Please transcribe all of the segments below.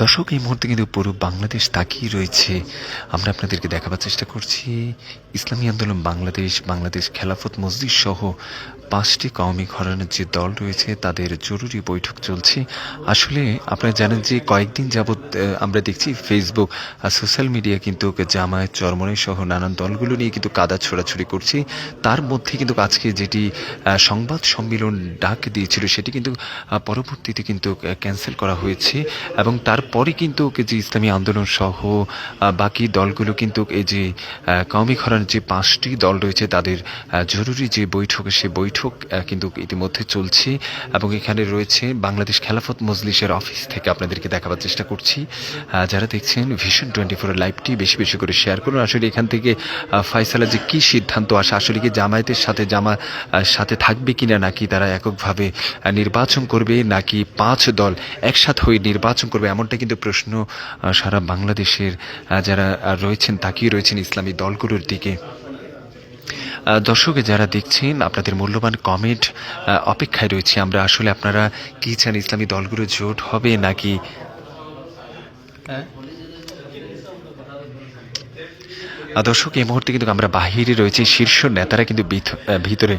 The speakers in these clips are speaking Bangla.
দর্শক, এই মুহূর্তে কিন্তু পুরো বাংলাদেশ তাকিয়ে রয়েছে। আমরা আপনাদেরকে দেখাবার চেষ্টা করছি, ইসলামী আন্দোলন, বাংলাদেশ বাংলাদেশ খেলাফত মসজিদ সহ পাঁচটি কওমি ঘরানার যে দল রয়েছে, তাদের জরুরি বৈঠক চলছে। আসলে আপনারা জানেন যে কয়েকদিন যাবৎ আমরা দেখছি ফেসবুক আর সোশ্যাল মিডিয়া কিন্তু জামায়াত চরমনাই সহ নানান দলগুলো নিয়ে কিন্তু কাদা ছোড়াছুড়ি করছে। তার মধ্যে কিন্তু আজকে যেটি সংবাদ সম্মেলন ডাক দিয়েছিল, সেটি কিন্তু পরবর্তীতে কিন্তু ক্যান্সেল করা হয়েছে। এবং তারপরে কিন্তু যে ইসলামী আন্দোলন সহ বাকি দলগুলো কিন্তু এই যে কওমি ঘরানার যে পাঁচটি দল রয়েছে তাদের জরুরি যে বৈঠক, সে বৈঠক কিন্তু ইতিমধ্যে চলছে এবং এখানে রয়েছে বাংলাদেশ খেলাফত মজলিসের অফিস থেকে আপনাদেরকে দেখাবার চেষ্টা করছি। যারা দেখছেন ভিশন টোয়েন্টি ফোর লাইভটি বেশি বেশি করে শেয়ার করুন। আসলে এখান থেকে ফয়সালা যে কী সিদ্ধান্ত আসে, আসলে কি জামায়াতের সাথে জামা সাথে থাকবে কিনা নাকি তারা এককভাবে নির্বাচন করবে নাকি পাঁচ দল একসাথে হয়ে নির্বাচন করবে এমনটা কিন্তু প্রশ্ন সারা বাংলাদেশের যারা রয়েছেন তাকিয়ে রয়েছেন ইসলামী দলগুলোর দিকে। দর্শকে যারা দেখছেন আপনাদের মূল্যবান কমেন্ট অপেক্ষায় রয়েছে আমরা। আসলে আপনারা কি চান ইসলামী দলগুলো জোট হবে নাকি? আহ, দর্শক, এই মুহূর্তে কিন্তু আমরা বাহিরে রয়েছে। শীর্ষ নেতারা কিন্তু ভিত- ভিতরে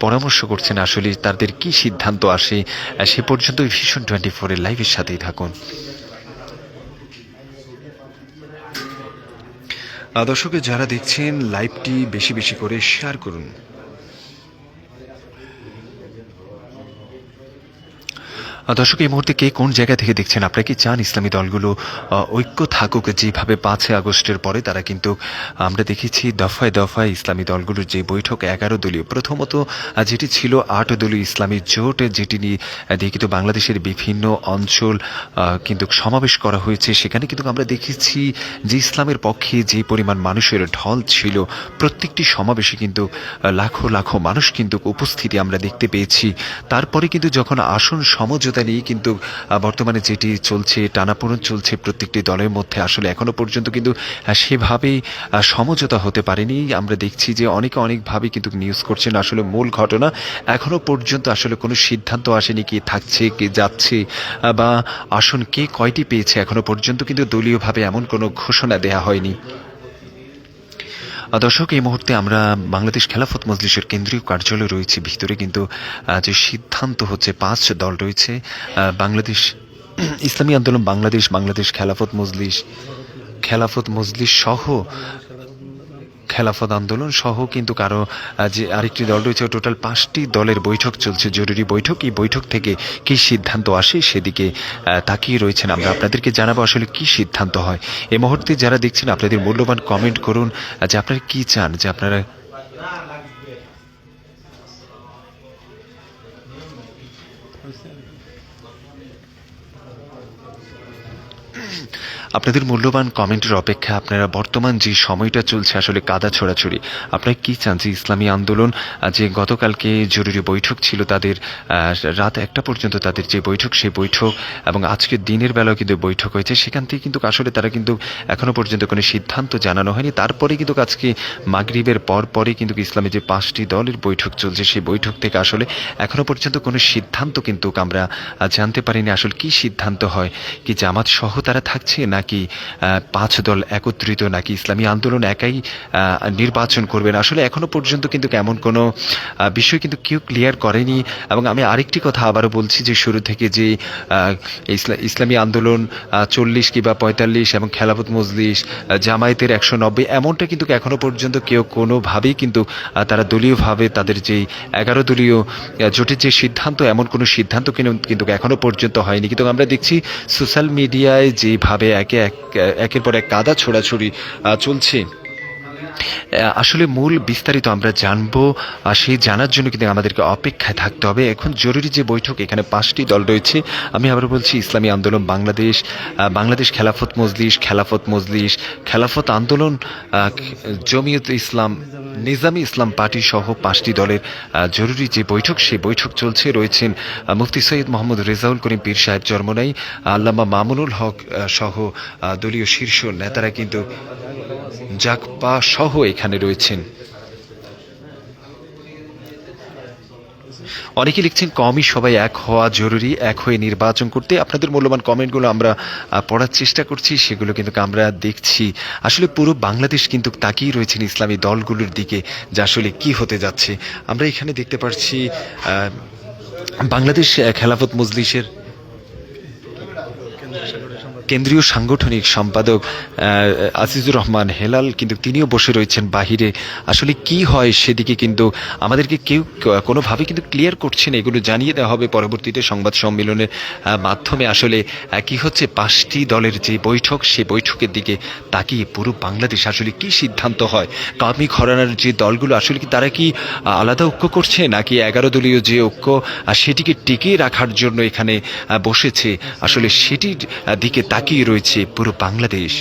পরামর্শ করছেন আসলে তাদের কি সিদ্ধান্ত আসে। সে পর্যন্ত ভীষণ টোয়েন্টি ফোরের লাইভের সাথেই থাকুন। দর্শকে, যারা দেখছেন লাইভটি বেশি বেশি করে শেয়ার করুন। দর্শক, এই মুহূর্তে কে কোন জায়গা থেকে দেখছেন? আপনারা কি চান ইসলামী দলগুলো ঐক্য থাকুক যেভাবে পাঁচই আগস্টের পরে তারা কিন্তু, আমরা দেখেছি দফায় দফায় ইসলামী দলগুলোর যে বৈঠক, এগারো দলীয়। প্রথমত, যেটি ছিল আট দলীয় ইসলামী জোট, যেটি নিয়ে কিন্তু বাংলাদেশের বিভিন্ন অঞ্চল কিন্তু সমাবেশ করা হয়েছে। সেখানে কিন্তু আমরা দেখেছি যে ইসলামের পক্ষে যে পরিমাণ মানুষের ঢল ছিল, প্রত্যেকটি সমাবেশে কিন্তু লাখো লাখো মানুষ কিন্তু উপস্থিতি আমরা দেখতে পেয়েছি। তারপরে কিন্তু যখন আসন সমঝোতা নিয়ে কিন্তু বর্তমানে যেটি চলছে, টানাপোড়ন চলছে প্রত্যেকটি দলের মধ্যে আসলে এখনও পর্যন্ত কিন্তু সেভাবেই সমঝোতা হতে পারেনি। আমরা দেখছি যে অনেকে অনেকভাবে কিন্তু নিউজ করছেন আসলে মূল ঘটনা। এখনও পর্যন্ত আসলে কোনো সিদ্ধান্ত আসেনি কি থাকছে, কে যাচ্ছে বা আসন কে কয়টি পেয়েছে এখনও পর্যন্ত কিন্তু দলীয়ভাবে এমন কোনো ঘোষণা দেয়া হয়নি। দর্শক, এই মুহূর্তে আমরা বাংলাদেশ খেলাফত মজলিসের কেন্দ্রীয় কার্যালয় রয়েছে। ভিতরে কিন্তু যে সিদ্ধান্ত হচ্ছে, পাঁচ দল রয়েছে বাংলাদেশ ইসলামী আন্দোলন, বাংলাদেশ বাংলাদেশ খেলাফত মজলিস খেলাফত মজলিস সহ খেলাফত আন্দোলন সহ কিন্তু কারও যে আরেকটি দল রয়েছে, টোটাল পাঁচটি দলের বৈঠক চলছে, জরুরি বৈঠক। এই বৈঠক থেকে কি সিদ্ধান্ত আসে সেদিকে তাকিয়ে রয়েছেন আমরা। আপনাদেরকে জানাব আসলে কি সিদ্ধান্ত হয়। এই মুহূর্তে যারা দেখছেন, আপনাদের মূল্যবান কমেন্ট করুন যে আপনারা কি চান, যে আপনারা আপনাদের মূল্যবান কমেন্টের অপেক্ষা আপনারা বর্তমান যে সময়টা চলছে আসলে কাদা ছোড়াছড়ি। আপনারা কি চান যে ইসলামী আন্দোলন যে গতকালকে জরুরি বৈঠক ছিল তাদের রাত একটা পর্যন্ত তাদের যে বৈঠক সেই বৈঠক এবং আজকে দিনের বেলাও কিন্তু বৈঠক হয়েছে। সেখান থেকে কিন্তু আসলে তারা কিন্তু এখনও পর্যন্ত কোনো সিদ্ধান্ত জানানো হয়নি। তারপরে কিন্তু আজকে মাগরিবের পর পরে কিন্তু ইসলামী যে পাঁচটি দলের বৈঠক চলছে, সেই বৈঠক থেকে আসলে এখনও পর্যন্ত কোনো সিদ্ধান্ত কিন্তু আমরা জানতে পারিনি। আসলে কি সিদ্ধান্ত হয় কি জামাত সহ তারা থাকছে নাকি পাঁচ দল একত্রিত নাকি ইসলামী আন্দোলন একাই নির্বাচন করবেন? আসলে এখনও পর্যন্ত কিন্তু এমন কোনো বিষয় কিন্তু কেউ ক্লিয়ার করেনি। এবং আমি আরেকটি কথা আবারও বলছি যে শুরু থেকে যে ইসলামী আন্দোলন চল্লিশ কিংবা পঁয়তাল্লিশ এবং খেলাফত মজলিস জামায়াতের একশো নব্বই, এমনটা কিন্তু এখনও পর্যন্ত কেউ কোনোভাবেই কিন্তু তারা দলীয়ভাবে তাদের যে এগারো দলীয় জোটের যে সিদ্ধান্ত, এমন কোনো সিদ্ধান্ত কিন্তু কিন্তু এখনও পর্যন্ত হয়নি। কিন্তু আমরা দেখছি সোশ্যাল মিডিয়ায় যেভাবে একে এক একের পর এক কাদা ছোড়াছড়ি চলছে। আসলে মূল বিস্তারিত আমরা জানব, আর সেই জানার জন্য কিন্তু আমাদেরকে অপেক্ষায় থাকতে হবে। এখন জরুরি যে বৈঠক, এখানে পাঁচটি দল রয়েছে। আমি আবার বলছি, ইসলামী আন্দোলন, বাংলাদেশ বাংলাদেশ খেলাফত মজলিস খেলাফত মজলিস, খেলাফত আন্দোলন জমিয়ত ইসলাম, নিজামী ইসলাম পার্টি সহ পাঁচটি দলের জরুরি যে বৈঠক, সেই বৈঠক চলছে, রয়েছেন মুফতি সৈয়দ মোহাম্মদ রেজাউল করিম পীর সাহেব জন্মনাই আল্লামা মামুনুল হক সহ দলীয় শীর্ষ নেতারা কিন্তু জাকপা সহ এখানে রয়েছেন। অনেকে লিখছেন, কমই সবাই এক হওয়া জরুরি, এক হয়ে নির্বাচন করতে। আপনাদের মূল্যবান কমেন্টগুলো আমরা পড়ার চেষ্টা করছি, সেগুলো কিন্তু আমরা দেখছি। আসলে পুরো বাংলাদেশ কিন্তু তাকিয়ে রয়েছেন ইসলামী দলগুলোর দিকে, যে আসলে কি হতে যাচ্ছে। আমরা এখানে দেখতে পাচ্ছি বাংলাদেশ খেলাফত মজলিসের কেন্দ্রীয় সাংগঠনিক সম্পাদক আহ, আজিজুর রহমান হেলাল কিন্তু তিনিও বসে রয়েছেন বাহিরে। আসলে কি হয় সেদিকে কিন্তু আমাদেরকে কেউ কোনোভাবে কিন্তু ক্লিয়ার করছে না। এগুলো জানিয়ে দেওয়া হবে পরবর্তীতে সংবাদ সম্মেলনের মাধ্যমে। আসলে কি হচ্ছে? পাঁচটি দলের যে বৈঠক সে বৈঠকের দিকে তাকিয়ে পুরো বাংলাদেশ আসলে কি সিদ্ধান্ত হয়? কামি ঘরানার যে দলগুলো আসলে কি তারা কি আলাদা ঐক্য করছে নাকি এগারো দলীয় যে ঐক্য সেটিকে টিকিয়ে রাখার জন্য এখানে বসেছে? আসলে সেটির দিকে তাকিয়ে রয়েছে পুরো বাংলাদেশ।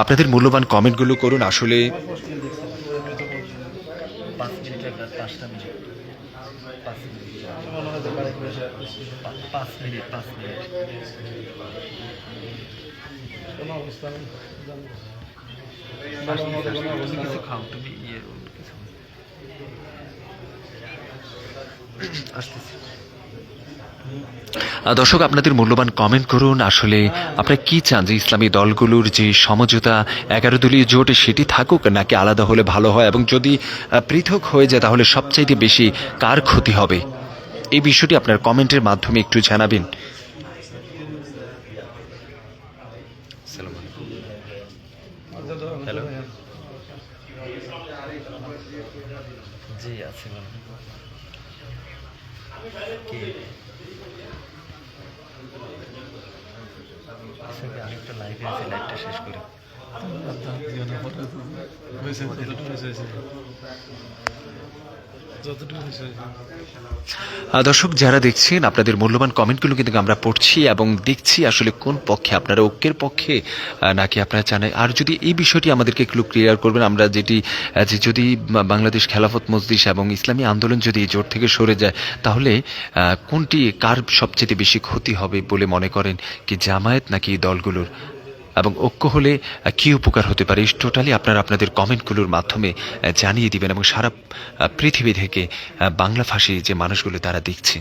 আপনাদের মূল্যবান কমেন্টগুলো করুন, আসলে কিছু খাও তুমি ইয়ে কিছু দর্শক, আপনাদের মূল্যবান কমেন্ট করুন। আসলে আপনার কি চান যে ইসলামী দলগুলোর যে সমঝোতা, এগারো দলীয় জোট, সেটি থাকুক নাকি আলাদা হলে ভালো হয়? এবং যদি পৃথক হয়ে যায়, তাহলে সবচাইতে বেশি কার ক্ষতি হবে? এই বিষয়টি আপনার কমেন্টের মাধ্যমে একটু জানাবেন হ্যালো জি আছে বলুন কি আসলে আরেকটা লাইভে আছে লাইভটা শেষ করে। দর্শক, যারা দেখছেন, আপনাদের মূল্যবান কমেন্টগুলো কিন্তু আমরা পড়ছি এবং দেখছি আসলে কোন পক্ষে, আপনারা ঐক্যের পক্ষে নাকি আপনারা চান আর যদি এই বিষয়টি আমাদেরকে একটু ক্লিয়ার করবেন, আমরা যেটি যে যদি বাংলাদেশ খেলাফত মজলিস এবং ইসলামী আন্দোলন যদি এই জোট থেকে সরে যায়, তাহলে কোনটি কার সবচেয়ে বেশি ক্ষতি হবে বলে মনে করেন কি জামায়াত নাকি দলগুলোর? এবং ঐক্য হলে কি উপকার হতে পারে টোটালি আপনারা আপনাদের কমেন্টগুলোর মাধ্যমে জানিয়ে দিবেন এবং সারা পৃথিবী থেকে বাংলা ভাষী যে মানুষগুলো তারা দেখছে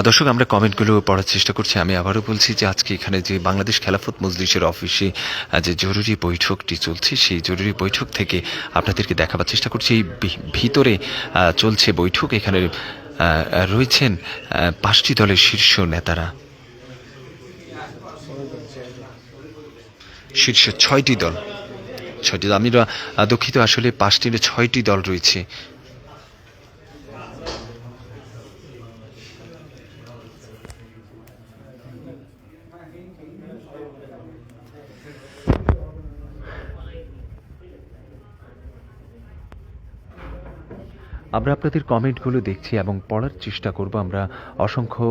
দর্শক আমরা কমেন্টগুলো পড়ার চেষ্টা করছি। আমি আবারও বলছি যে আজকে এখানে যে বাংলাদেশ খেলাফত মজলিসের অফিসে যে জরুরি বৈঠকটি চলছে সেই জরুরি বৈঠক থেকে আপনাদেরকে দেখাবার চেষ্টা করছি। এই ভিতরে চলছে বৈঠক। এখানে রয়েছেন পাঁচটি দলের শীর্ষ নেতারা। শীর্ষ ছয়টি দল। ছয়টি দল। আমি আহ, দুঃখিত আসলে পাঁচটি ছয়টি দল রয়েছে। আমরা আপনাদের কমেন্টগুলো দেখছি এবং পড়ার চেষ্টা করব। আমরা অসংখ্য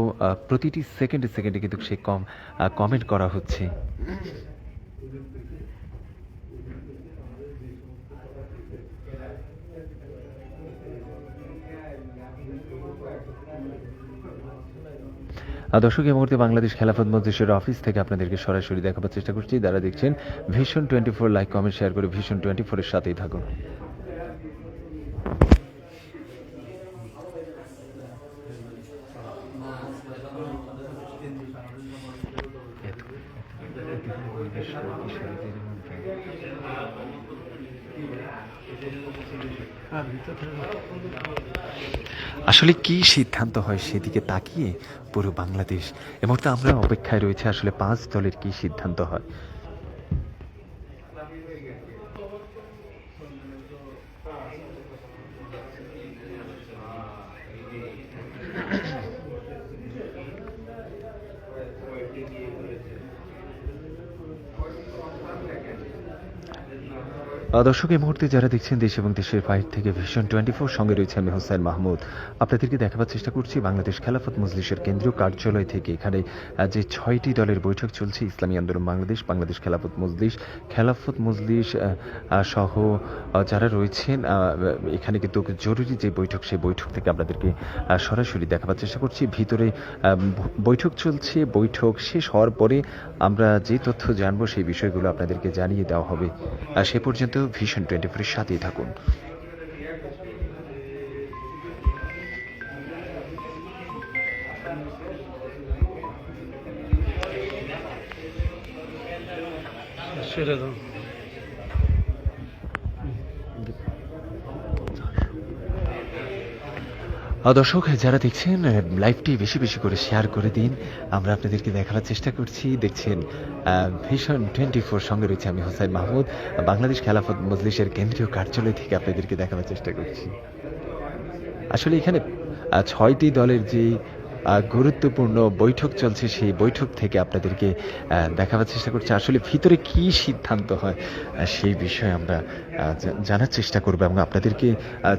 প্রতিটি সেকেন্ডে সেকেন্ডে কিন্তু সেই কম কমেন্ট করা হচ্ছে। দর্শক, এই মুহূর্তে বাংলাদেশ খেলাফত মজলিসের অফিস থেকে আপনাদেরকে সরাসরি দেখাবার চেষ্টা করছি। যারা দেখছেন vision twenty four like, comment, share করে ভীষণ টোয়েন্টি ফোরের সাথেই থাকুন। আসলে কি সিদ্ধান্ত হয় সেদিকে তাকিয়ে পুরো বাংলাদেশ? এ মুহূর্তে আমরা অপেক্ষায় রয়েছে আসলে পাঁচ দলের কি সিদ্ধান্ত হয়? আহ, দর্শক এই মুহূর্তে যারা দেখছেন দেশ এবং দেশের বাইরে থেকে ভিশন টোয়েন্টি ফোর সঙ্গে রয়েছে আমি হোসেন মাহমুদ। আপনাদেরকে দেখাবার চেষ্টা করছি বাংলাদেশ খেলাফত মজলিসের কেন্দ্রীয় কার্যালয় থেকে। এখানে যে ছয়টি দলের বৈঠক চলছে ইসলামী আন্দোলন বাংলাদেশ বাংলাদেশ খেলাফত মজলিস খেলাফত আহ, সহ যারা রয়েছেন এখানে কিন্তু জরুরি যে বৈঠক সেই বৈঠক থেকে আপনাদেরকে সরাসরি দেখাবার চেষ্টা করছি। ভিতরে বৈঠক চলছে বৈঠক শেষ হওয়ার পরে আমরা যে তথ্য জানব সেই বিষয়গুলো আপনাদেরকে জানিয়ে দেওয়া হবে। সে পর্যন্ত ভিশন টোয়েন্টি ফোরের সাথেই থাকুন। সেটা দর্শক, যারা দেখছেন লাইভটি বেশি বেশি করে শেয়ার করে দিন, আমরা আপনাদেরকে দেখানোর চেষ্টা করছি। দেখছেন ভিশন টোয়েন্টি ফোর সঙ্গে রয়েছে আমি হোসাইন মাহমুদ। বাংলাদেশ খেলাফত মজলিশের কেন্দ্রীয় কার্যালয় থেকে আপনাদেরকে দেখানোর চেষ্টা করছি। আসলে এখানে ছয়টি দলের যে গুরুত্বপূর্ণ বৈঠক চলছে। সেই বৈঠক থেকে আপনাদেরকে দেখাবার চেষ্টা করছি। আসলে ভিতরে কি সিদ্ধান্ত হয় সেই বিষয়ে আমরা জানার চেষ্টা করব এবং আপনাদেরকে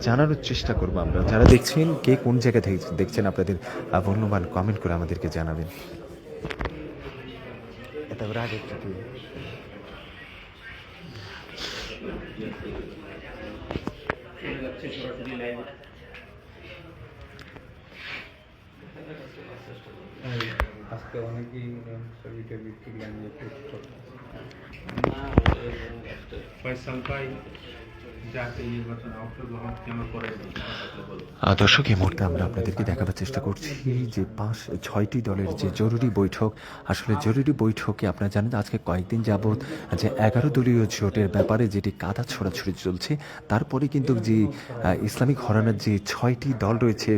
জানানোর চেষ্টা করব আমরা। যারা দেখছেন, কে কোন জায়গা থেকে দেখছেন আপনাদের মূল্যবান কমেন্ট করে আমাদেরকে জানাবেন। এটা একটু আজকে অনেকেই ছবিটা বিক্রি আমি করছে ফয়সাল ভাই দর্শক, এই মুহূর্তে আমরা আপনাদেরকে দেখাবার চেষ্টা করছি যে পাঁচ, ছয়টি দলের যে জরুরি বৈঠক, আসলে জরুরি বৈঠকে আপনারা জানেন আজকে কয়েকদিন যাবৎ যে এগারো দলীয় জোটের ব্যাপারে যেটি কাদা ছড়াছড়ি চলছে, তারপরে কিন্তু যে ইসলামিক হরানার যে ছয়টি দল রয়েছে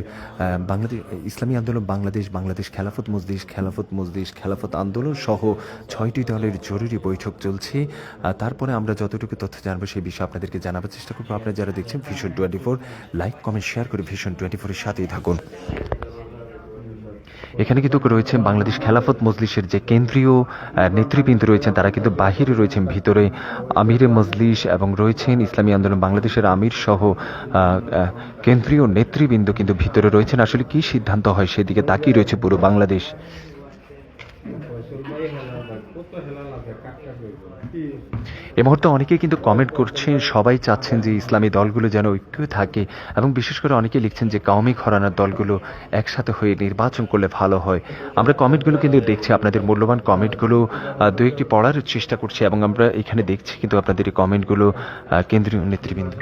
বাংলাদেশ, ইসলামী আন্দোলন, বাংলাদেশ বাংলাদেশ খেলাফত মজলিস খেলাফত মজলিস, খেলাফত আন্দোলন সহ ছয়টি দলের জরুরি বৈঠক চলছে। তারপরে আমরা যতটুকু তথ্য জানব সেই বিষয়ে আপনাদেরকে জানাবার চেষ্টা করব আপনারা যারা দেখছেন vision twenty four, like, comment, share করে ভিশন টোয়েন্টি ফোরের সাথেই থাকুন। এখানে কিন্তু রয়েছেন বাংলাদেশ খেলাফত মজলিসের যে কেন্দ্রীয় নেতৃবৃন্দ রয়েছেন, তারা কিন্তু বাহিরে রয়েছেন, ভিতরে আমিরে মজলিস এবং রয়েছেন ইসলামী আন্দোলন বাংলাদেশের আমির সহ কেন্দ্রীয় নেতৃবৃন্দ কিন্তু ভিতরে রয়েছেন। আসলে কি সিদ্ধান্ত হয় সেদিকে তাকিয়ে রয়েছে পুরো বাংলাদেশ ফয়সাল ভাই হেলা লাগে কত হেলা লাগে কাটটা করব এ মুহূর্তে অনেকেই কিন্তু কমেন্ট করছেন, সবাই চাচ্ছেন যে ইসলামী দলগুলো যেন ঐক্য থাকে এবং বিশেষ করে অনেকে লিখছেন যে কাউমি ঘরানার দলগুলো একসাথে হয়ে নির্বাচন করলে ভালো হয়। আমরা কমেন্টগুলো কিন্তু দেখছি, আপনাদের মূল্যবান কমেন্টগুলো দু একটি পড়ার চেষ্টা করছি এবং আমরা এখানে দেখছি কিন্তু আপনাদের এই কমেন্টগুলো কেন্দ্রীয় নেতৃবৃন্দ।